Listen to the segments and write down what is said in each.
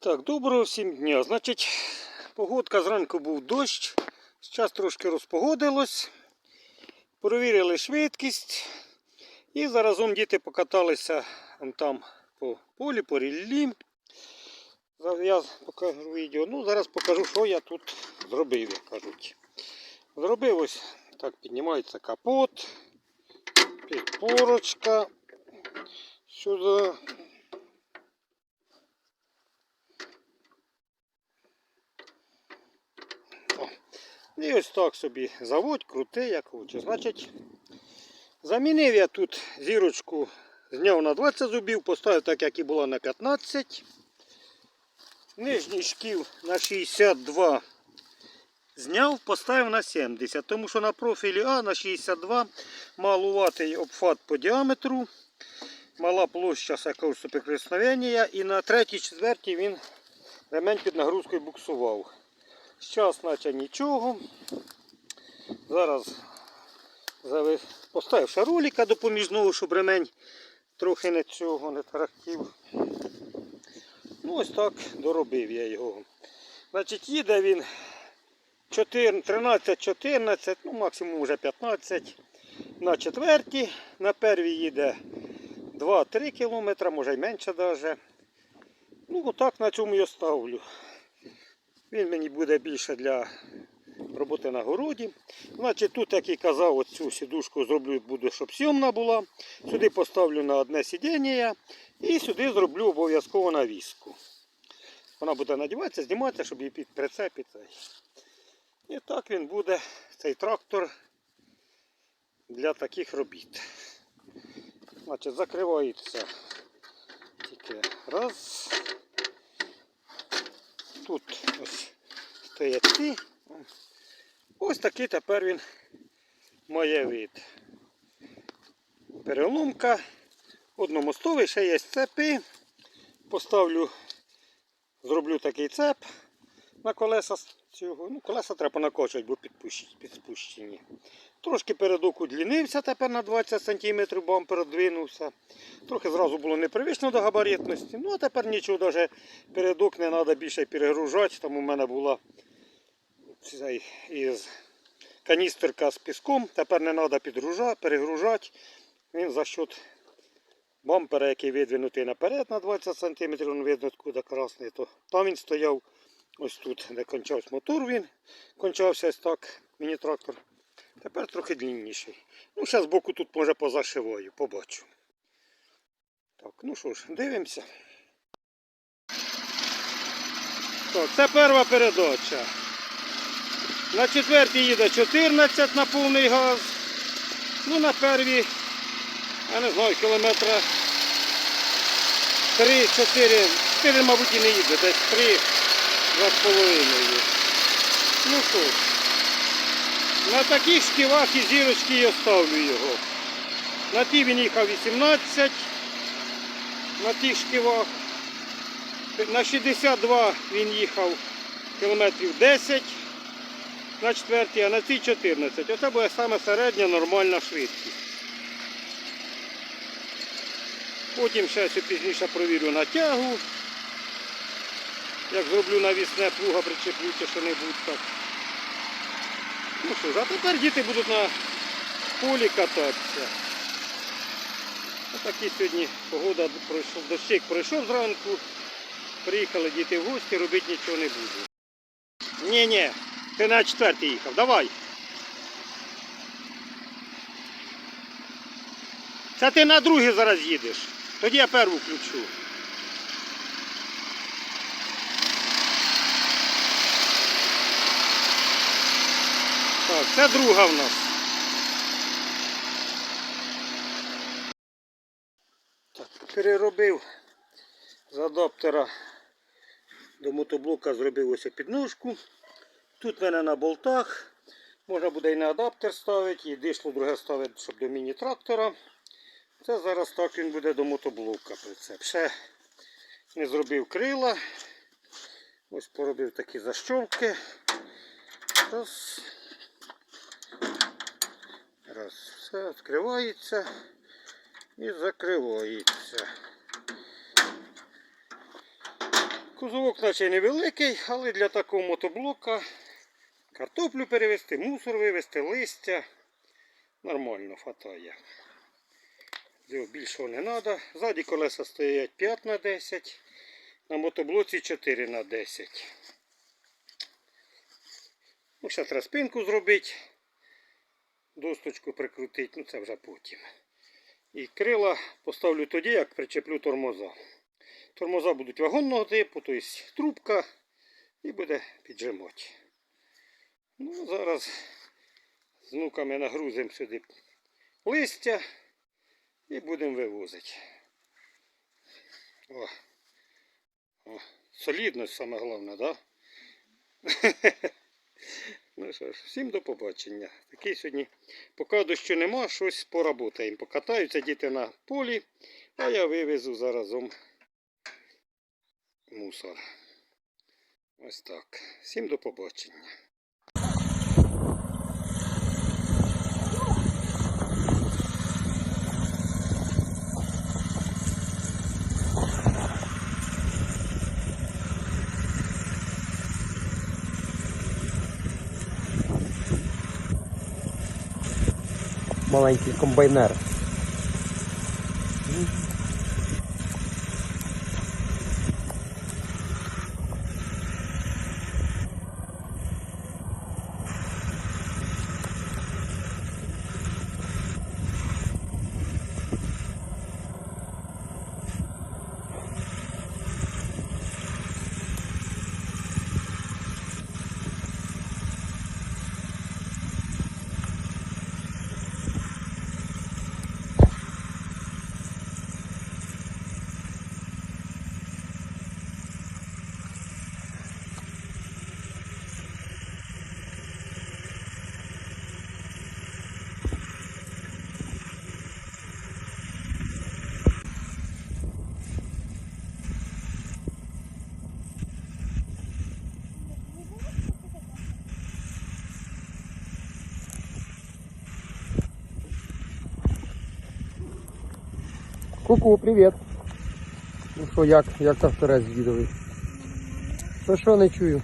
Так, доброго всім дня. Значить, погодка зранку був дощ, зараз трошки розпогодилось. Провірили швидкість. І заразом діти покаталися там по полі, по ріллі. Я покажу відео. Ну, зараз покажу, що я тут зробив, як кажуть. Зробив ось так, піднімається капот, підпорочка. Сюди І ось так собі заводь, крути, як хоче. Значить, замінив я тут зірочку, зняв на 20 зубів, поставив так, як і була на 15. Нижній шкіл на 62 зняв, поставив на 70. Тому що на профілі А на 62 малуватий обхват по діаметру, мала площа соприкосновення і на 3-4 він ремень під нагрузкою буксував. Зараз наче нічого. Зараз поставив ще допоміжного, щоб ремень трохи не цього не тарахтів. Ну ось так доробив я його. Значить, їде він 13-14, ну максимум вже 15 на четвертій. На первій їде 2-3 кілометри, може й менше навіть. Ну отак на цьому я ставлю. Він мені буде більше для роботи на городі. Значить, тут, як і казав, оцю сідушку зроблю, буду, щоб сьомна була. Сюди поставлю на одне сидіння і сюди зроблю обов'язково навіску. Вона буде надіватися, зніматися, щоб її під прицепити. І так він буде, цей трактор для таких робіт. Значить, закривається тільки раз. Тут ось стоять ці. Ось такий тепер він має вид. Переломка. Одномостовий, ще є цепи. Поставлю, зроблю такий цеп на колеса цього. Ну, колеса треба накочувати, бо підпущ- підспущені. Трошки передок удлінився тепер на 20 см бампер двинувся. Трохи зразу було непривично до габаритності. Ну а тепер нічого, навіть передок не треба більше перегружати. Там у мене була цей, із каністерка з піском. Тепер не треба підгружати, перегружати. Він за счет бампера, який видвинутий наперед на 20 см, він видно, куди красний, то там він стояв ось тут, де кончався мотор, він кончався ось так, міні-трактор. Тепер трохи длинніший. Ну, зараз боку тут може позашиваю, побачу. Так, ну що ж, дивимося. Так, це перша передача. На четвертій їде 14 на повний газ. Ну, на первій, я не знаю, кілометра 3-4, 4, мабуть, і не їде, десь 3, 2,5. Ну що ж. На таких шківах і зірочки я ставлю його. На ті він їхав 18, на тих шківах. На 62 він їхав кілометрів 10 на четвертій, а на цій 14. Оце буде саме середня нормальна швидкість. Потім ще пізніше провірю натягу. Як зроблю навісне плуга, причеплю чи що-небудь так. Ну що ж, а тепер діти будуть на полі кататися. Отакі сьогодні погода пройшов, дощик пройшов зранку. Приїхали діти в гості, робити нічого не буду. Ні, ні, ти на четвертий їхав, давай. Це ти на другий зараз їдеш. Тоді я перву включу. Так, це друга в нас. Так, переробив з адаптера до мотоблока, зробив ось підножку. Тут в мене на болтах. Можна буде і на адаптер ставити, і дишло друге ставити, щоб до міні-трактора. Це зараз так він буде до мотоблока прицеп. Ще не зробив крила. Ось поробив такі защолки. Раз. Раз. Все відкривається і закривається. Кузовок наче невеликий, але для такого мотоблока картоплю перевезти, мусор вивезти, листя. Нормально хватає. Більшого не треба. Ззаді колеса стоять 5 на 10, на мотоблоці 4 на 10. Ну, ще треба спинку зробити, досточку прикрутити, ну це вже потім. І крила поставлю тоді, як причеплю тормоза. Тормоза будуть вагонного типу, тобто трубка і буде піджимати. Ну, зараз з внуками нагрузимо сюди листя і будемо вивозити. О, О, солідність саме головне, так? Да? Ну що ж, всім до побачення. Такий сьогодні, поки дощу нема, щось поработаємо. Покатаються діти на полі, а я вивезу заразом мусор. Ось так. Всім до побачення. маленький комбайнер. Ку-ку, привіт. Ну що, як, як тракторець дідовий? Що що не чую?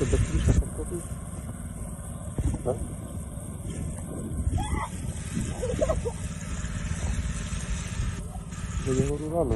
Куди більше попробуй? Так? Говорю рано.